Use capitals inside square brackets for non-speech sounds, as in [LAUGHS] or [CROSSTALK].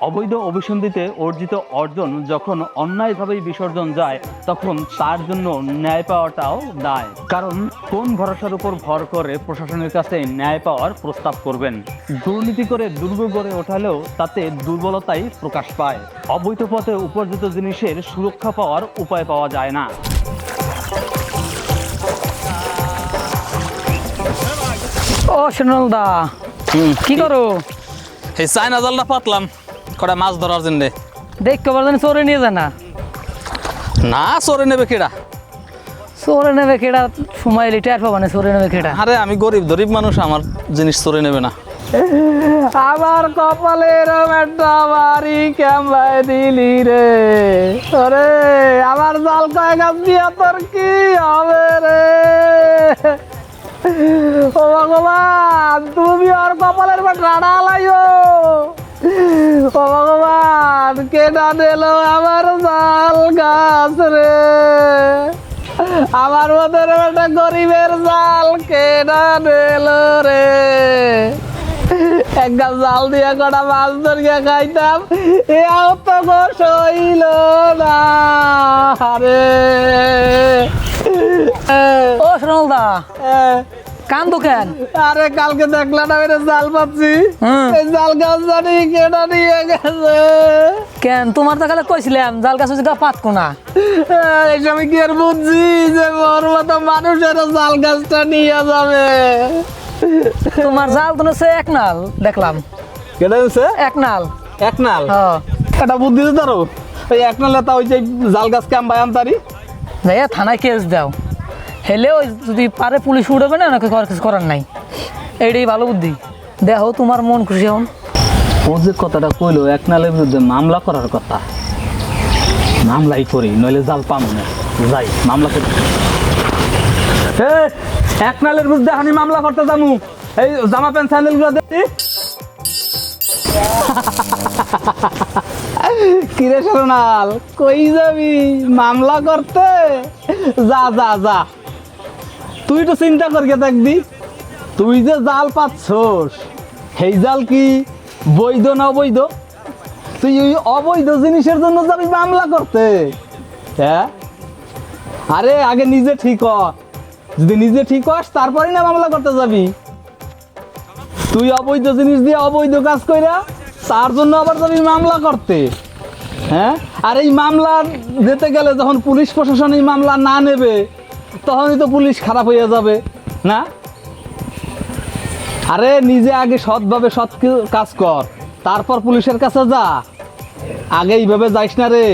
অবৈধ অভিসন্ধিতে অর্জিত অর্জন যখন অন্যায়ভাবেই বিসর্জন যায় তখন তার জন্য ন্যায় পাওয়াটাও দায়। কারণ কোন ভরসার উপর ভর করে প্রশাসনের কাছে ন্যায় পাওয়ার প্রস্তাব করবেন? দুর্নীতি করে দুর্গ গড়ে ওঠালেও তাতে দুর্বলতাই প্রকাশ পায়। অবৈধ পথে উপার্জিত জিনিসের সুরক্ষা পাওয়ার উপায় পাওয়া যায় না। ও সোনাল দা কি করো? এই জালটা পাতলাম। কটা মাছ ধরার জন্য। দেখ কবার জানি চোরে নিয়ে যায় না। না চরে নেবে কেডা? চোরে নেবে কেডা? সময় এলি টের পাবানে চোরে নেবে কেডা। আরে আমি গরিব গরিব মানুষ আমার জিনিস চরে নেবে না। আমার কপালের একটা বাড়ি কেমবাই দিলি রে। ওরে আমার জাল কয়েক দিয়া তোর কি হবে রে? ও ভগবান তুমি ওর কপালের পর রাড়া লাইও ও ভগবান কেটা দিল আমার জাল গাছ রে? আমার মতো একটা গরিবের জাল কেটা দিল রে? একটা জাল দিয়ে কটা মাছ ধরিয়া খাইতাম এও তো গো সইল না রে ও সোনালদা। কান কেন? আরে কালকে দেখলাম আমি রে জাল পাচ্ছি। এই জাল গাছ জানি কেটা নিয়ে গেছে। কেন? তোমার তো খালি কইছিলাম জাল গাছ গা পাত কোনা এই সময় কি আর বুঝছি যে মোর মতো মানুষের জাল গাছটা নিয়ে যাবে। তোমার জাল তো সে এক নাল দেখলাম। কেটে দিচ্ছে এক নাল। এক নাল? হ্যাঁ। এটা বুদ্ধি দিতে ওই এক নাল তা ওই যে জাল গাছ কাম বায়াম তারি। থানায় কেস দাও। হেলে ওই যদি পারে পুলিশ উঠবে না করার কিছু করার নাই? এইটাই ভালো বুদ্ধি। দেখো তোমার মন খুশি হন। ও যে কথাটা কইলো, এক নালের বিরুদ্ধে মামলা করার কথা। মামলাই করি, নইলে জাল পাম না। যাই, মামলা করি। এক নালের বিরুদ্ধে আমি মামলা করতে যামু। এই জামা প্যান্ট, স্যান্ডেলগুলো দেখি। [LAUGHS] কিরে সোনাল, কই যাবি? মামলা করতে? যা যা যা। তুই তো চিন্তা করিয়ে দেখবি, তুই যে জাল পাচ্ছস, সেই জাল কি বৈধ না অবৈধ? তুই ওই অবৈধ জিনিসের জন্য যাবি মামলা করতে? হ্যাঁ? আরে, আগে নিজে ঠিক যদি নিজে ঠিক হস তারপরে না মামলা করতে যাবি। তুই অবৈধ জিনিস দিয়ে অবৈধ কাজ কইরা, তার জন্য আবার যাবি মামলা করতে। হ্যাঁ? আর এই মামলা যেতে গেলে যখন পুলিশ প্রশাসন এই মামলা না নেবে তখনই তো পুলিশ খারাপ হয়ে যাবে, না? আরে নিজে আগে সৎভাবে সৎ কাজ কর, তারপর পুলিশের কাছে যা। আগে এইভাবে যাইস না রে।